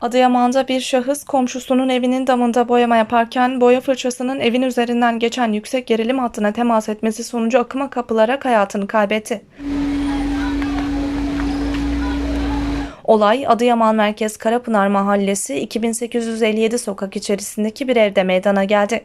Adıyaman'da bir şahıs komşusunun evinin damında boyama yaparken boya fırçasının evin üzerinden geçen yüksek gerilim hattına temas etmesi sonucu akıma kapılarak hayatını kaybetti. Olay Adıyaman Merkez Karapınar Mahallesi 2857 sokak içerisindeki bir evde meydana geldi.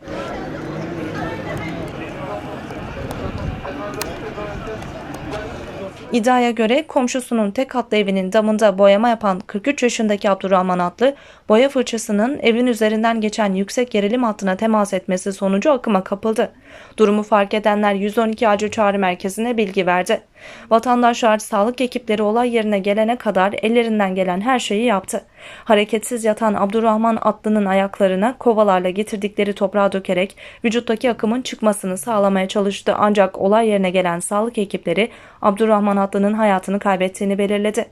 İddiaya göre komşusunun tek katlı evinin damında boyama yapan 43 yaşındaki Abdurrahman adlı boya fırçasının evin üzerinden geçen yüksek gerilim hattına temas etmesi sonucu akıma kapıldı. Durumu fark edenler 112 acil çağrı merkezine bilgi verdi. Vatandaşlar sağlık ekipleri olay yerine gelene kadar ellerinden gelen her şeyi yaptı. Hareketsiz yatan Abdurrahman atlının ayaklarına kovalarla getirdikleri toprağı dökerek vücuttaki akımın çıkmasını sağlamaya çalıştı. Ancak olay yerine gelen sağlık ekipleri Abdurrahman atlının hayatını kaybettiğini belirledi.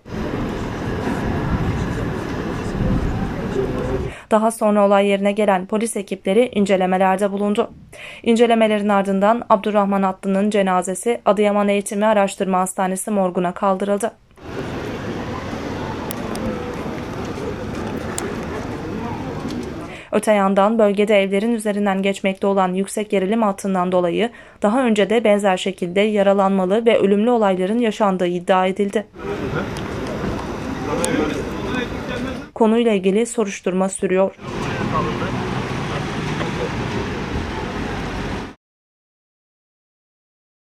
Daha sonra olay yerine gelen polis ekipleri incelemelerde bulundu. İncelemelerin ardından Abdurrahman Atlı'nın cenazesi Adıyaman Eğitimi Araştırma Hastanesi morguna kaldırıldı. Öte yandan bölgede evlerin üzerinden geçmekte olan yüksek gerilim hattından dolayı daha önce de benzer şekilde yaralanmalı ve ölümlü olayların yaşandığı iddia edildi konuyla ilgili soruşturma sürüyor.